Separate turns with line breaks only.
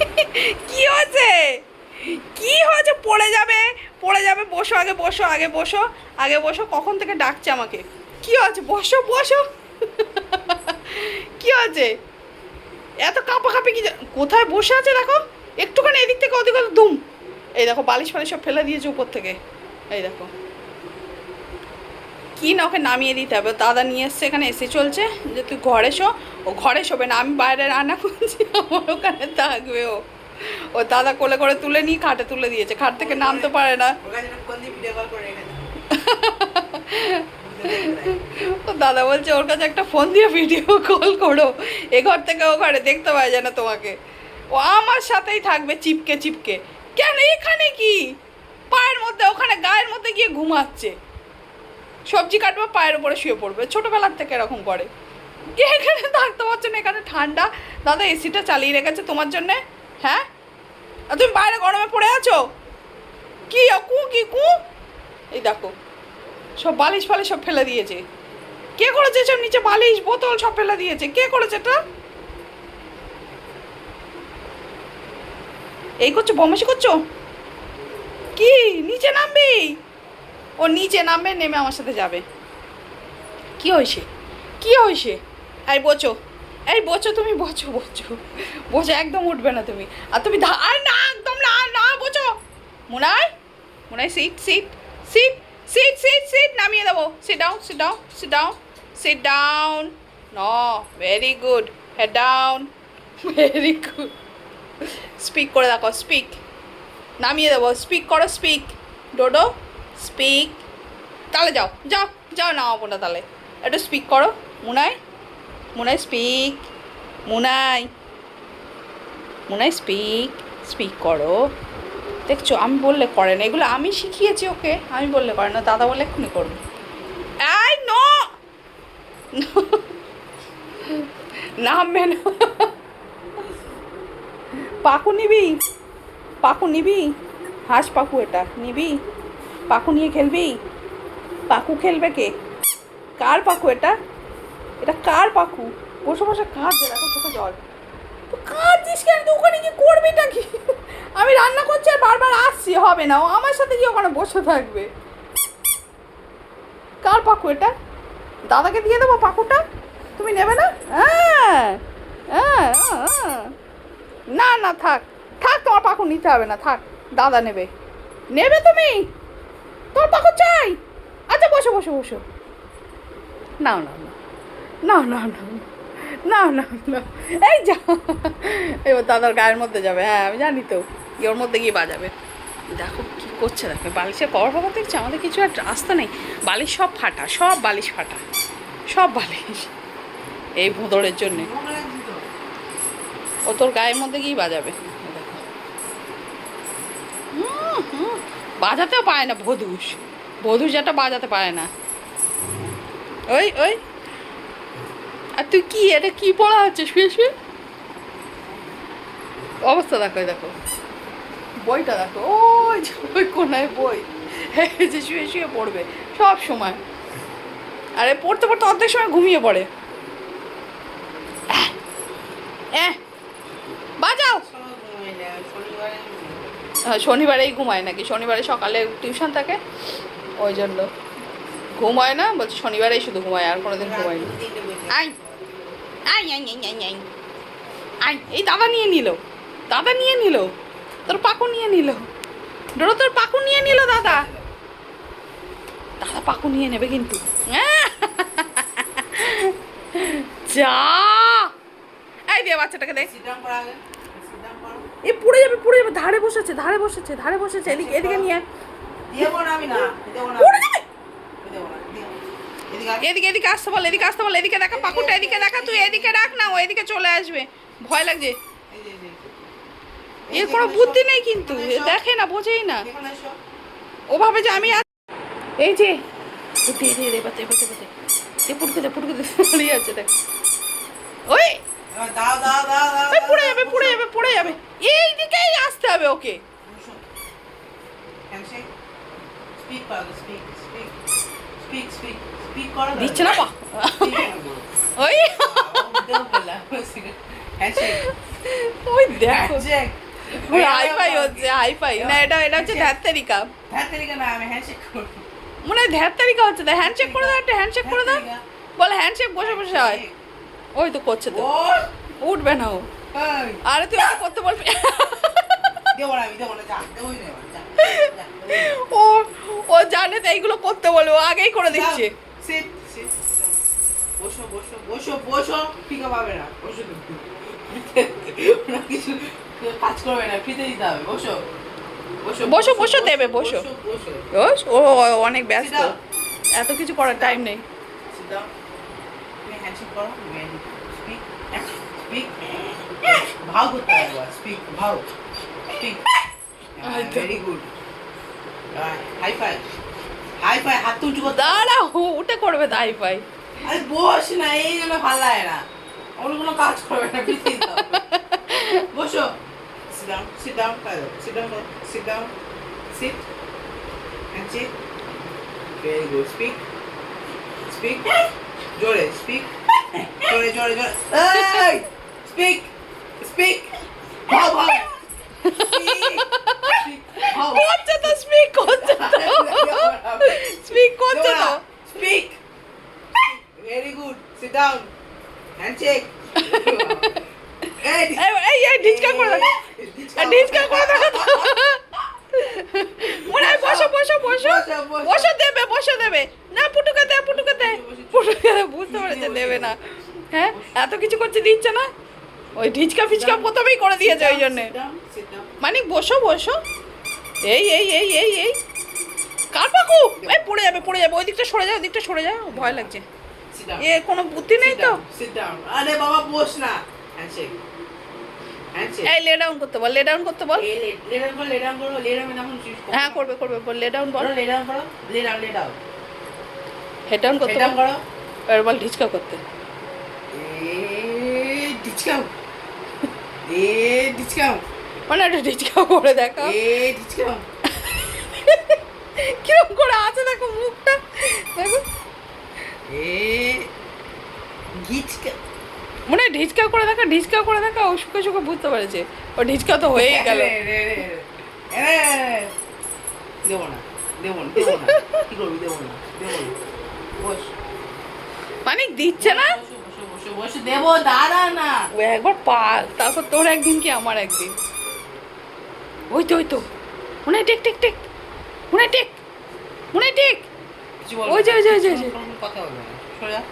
কি হয়েছে? কি হয়েছে? পড়ে যাবে পড়ে যাবে। বসো, আগে বসো আগে বসো আগে বসো। কখন থেকে ডাকছে আমাকে? কি হয়েছে? বসো বসো। কি হয়েছে? এত কাঁপাকাঁপি কি যে- কোথায় বসে আছে দেখো? একটুখানি এদিক থেকে ওদিকে দুম। এই দেখো, বালিশ ফালিশ সব ফেলে দিয়েছে উপর থেকে। এই দেখো। কি না ওকে নামিয়ে দিতে হবে? দাদা নিয়ে এসছে এখানে, এসে চলছে। যে তুই ঘরে শো, ও ঘরে শোবে না, আমি বাইরে রান্না করছি, আমার ওখানে থাকবে ও। ও দাদা কোলে করে তুলে নিয়ে খাটে তুলে দিয়েছে, খাট থেকে নামতে পারে না। ও দাদা বলছে, ওর কাছে একটা ফোন দিয়ে ভিডিও কল করো। এ ঘর থেকে ও ঘরে দেখতে পায় যেন তোমাকে। ও আমার সাথেই থাকবে, চিপকে চিপকে। কেন, এখানে কি? পায়ের মধ্যে, ওখানে গায়ের মধ্যে গিয়ে ঘুমাচ্ছে। সবজি কাটবে, পায়ের উপরে শুয়ে পড়বে। ছোটোবেলার থেকে এরকম করে। কে এখানে থাকতে পারছ না, এখানে ঠান্ডা? দাদা এসিটা চালিয়ে রেখেছে তোমার জন্যে? হ্যাঁ? আর তুমি বাইরে গরমে পড়ে আছো? কি কু কি কু? এই দেখো, সব বালিশ ফালিশ সব ফেলে দিয়েছে। কে করেছে সব নিচে বালিশ, বোতল সব ফেলে দিয়েছে? কে করেছে এটা? এই করছ বমাসি করছ? কি, নিচে নামবি? ও নিচে নামবে নেমে আমার সাথে যাবে। কি হয়েছে? কি হয়েছে? এই বোচো এই বোচো তুমি বোচো বোচো বোচো একদম উঠবে না তুমি। আর তুমি আর না একদম না না বোচো মুনাই মুনাই sit sit sit sit sit sit নামিয়ে দেবো। Sit down sit down sit down sit down ন very good head down very good speak করে দেখো স্পিক নামিয়ে দেবো স্পিক করো স্পিক ডোডো স্পিক। তাহলে যাও যাও যাও নামাবো না তাহলে একটু স্পিক করো। মুনাই মুনাই স্পিক, মুনাই মুনাই স্পিক স্পিক করো। দেখছ, আমি বললে করে না। এগুলো আমি শিখিয়েছি ওকে, আমি বললে করে না। দাদা বলে এক্ষুনি করবে। এই, নো! নামবে না। পাকু নিবি পাকু নিবি। হাঁস পাকু এটা, নিবি। পাকু নিয়ে খেলবি? পাকু খেলবে কে? কার পাকু এটা? এটা কার পাকু? বসে বসে কাঁদছে, দেখো চোখে জল। তো কাঁদছিস কেন? তো ওখানে কি করবিটা কি? আমি রান্না করছি আর বারবার আসছি, হবে না। ও আমার সাথে কি ওখানে বসে থাকবে। কার পাকু এটা? দাদাকে দিয়ে দেবো পাকুটা? তুমি নেবে না? হ্যাঁ হ্যাঁ হ্যাঁ। না না, থাক। থাক, তোমার পাখু নিতে হবে না। থাক, দাদা নেবে। নেবে তুমি? তোমার পাখু চাই। আচ্ছা বসো বসো বসো। নাও নাও নাও নাও নাও নাও নাও নাও এই যা। এবার দাদার গায়ের মধ্যে যাবে হ্যাঁ আমি জানি তো। ওর মধ্যে গিয়ে বাজাবে। দেখো কি করছে দেখো বালিশের কভার ফভার দেখছে? আমাদের কিছু আর রাস্তা নেই। বালিশ সব ফাটা সব বালিশ ফাটা। সব বালিশ। এই ভোঁদরের জন্যে। ও তোর গায়ের মধ্যে গিয়ে বাজাবে। দেখো। হুম, হুম। বাজাতেও পারে না ভদুষ ভদুষ যেটা বাজাতে পারে না। ওই ওই। আর তুই কি, এটা কি পড়া হচ্ছে? শুয়ে শুয়ে। অবস্থা দেখো দেখো। বইটা দেখো, ওই ওই কোনায় বই। যে শুয়ে শুয়ে পড়বে, সব সময়। আরে, পড়তে পড়তে অর্ধেক সময় ঘুমিয়ে পড়ে। বাজাও
সব ঘুমিয়ে যায়, শনিবারে
হ্যাঁ, শনিবারেই ঘুমায় নাকি? শনিবারে সকালে টিউশন থাকে? ওই জন্য। ঘুমায় না? বলছে শনিবারেই শুধু ঘুমায় আর কোনোদিন ঘুমায় না। I I I I I I I এই দাদা নিয়ে নিল। দাদা নিয়ে নিল। তোর পাকু নিয়ে নিল। ডোরো তোর পাকু নিয়ে নিল দাদা। দাদা পাকু নিয়ে নেবে কিন্তু। যা! এই দে বাচ্চাটাকে দেখ এ পড়ে যাবে পড়ে যাবে ধারে বসেছে ধারে বসেছে ধারে বসেছে এদিকে এদিকে নিয়ে আয়।
না আমি না,
পড়ে যাবে।
এদিকে।
এদিকে আসতে বল এদিকে আসতে বল এদিকে দেখা পাকুটা এদিকে দেখা তুই এদিকে রাখ না ও এদিকে চলে আসবে ভয় লাগছে
এই যে, এই
এর কোনো বুদ্ধি। নেই কিন্তু এ দেখে না বোঝেই না
এখানে এসো।
ও ভাবে যে আমি আছি। এই যে দে দে দে বাতে বাতে বাতে এ পুটকে দে পুটকে দে আছে দেখ ওই
দাও, দাও, দাও,
পড়ে যাবে পড়ে যাবে পড়ে যাবে এই দিকেই আসতে হবে ওকে। দিচ্ছে না ওই। ওই দেখো। এটা এটা হচ্ছে মনে হয় হচ্ছে না করে একটা করে বসে বসে হয়। ওই তো করছে তো। উঠবে না ও। আরে তুই করতে বলবি। ও ও জানে তো এইগুলো করতে বলে ও আগেই করে দিচ্ছে.
বসো বসো বসো বসো পাবে না বসো কিছু কাজ করবে না ফ্রিতে দিতে হবে বসো। বসো
বসো, দেবে, বসো।
বসো।
ওস, ও ও অনেক ব্যস্ত। এত কিছু করার টাইম নেই।
স্পিক ভাও করতে হবে স্পিক ভাও speak. Very good high five high five হাত উঁচু করতে।
দাঁড়া ও উঠে করবে তাই পাই
আরে বস না এই জন্য ভালো লাগে না। ওর কোনো কাজ করবে না বসো। Sit down sit down কাজো sit down sit down sit and sit very good. Speak speak জোরে speak জোরে জোরে জোরে এই speak. Speak. ভাও ভাও।
করছে তো স্পিক করছে তো স্পিক করছে তো
Speak. Very good. Sit down. Handshake. এই
এই ডিচকা করে দেখো ডিচকা করে তো। মনে হয় বসো বসো। বসো
বসো,
দেবে বসো দেবে। না পুটুকে দে পুটুকে দে পুটুকে বুঝতে পেরেছে দেবে না। হ্যাঁ এত কিছু করছে দিচ্ছে না? ওই ঢিচকা ফিচকা প্রথমেই করে দিয়েছে ওই জন্যে। মানে বসো বসো। এই এই এই এই এই। কার পাকু? এই পড়ে যাবে পড়ে যাবে। ওই দিকটা সরে যাও ওই দিকটা সরে যাও। ভয় লাগছে। এ কোনো বুদ্ধি নেই তো?
আরে বাবা বস না।
এই লে ডাউন করতে বল লে ডাউন করতে বল।
লে ডাউন করো লে ডাউন করো লে ডাউন এখন
হ্যাঁ করবে করবে বল লে ডাউন বল।
লে ডাউন করো lay down lay down
head down করতে বল।
করো।
এবার বল ঢিচকা করতে।
ডিসকাউ এ
মানে একটা করে দেখা
এ
কীরকম করে আছে দেখো মুখটা। দেখো।
এ গিচকা।
মনে হয় ঢিচকা করে দেখা ঢিচকা করে দেখা ও শুকে শুকে বুঝতে পেরেছে। ও ঢিচকা তো হয়েই গেল।
দেবো না দেবো না দেবো না। কি করবি দেবো না দেবো না। বস।
মানে দিচ্ছে না?
বসো দেবো দাঁড়া না।
ও একবার পাক তারপর তোর একদিন কি আমার একদিন? ওই তো ওই তো। মনে টিক টেক টেক। হয় টেক। মনে টেক। ওই যে, ওই যে, ওই যে,
কথা বলবে যা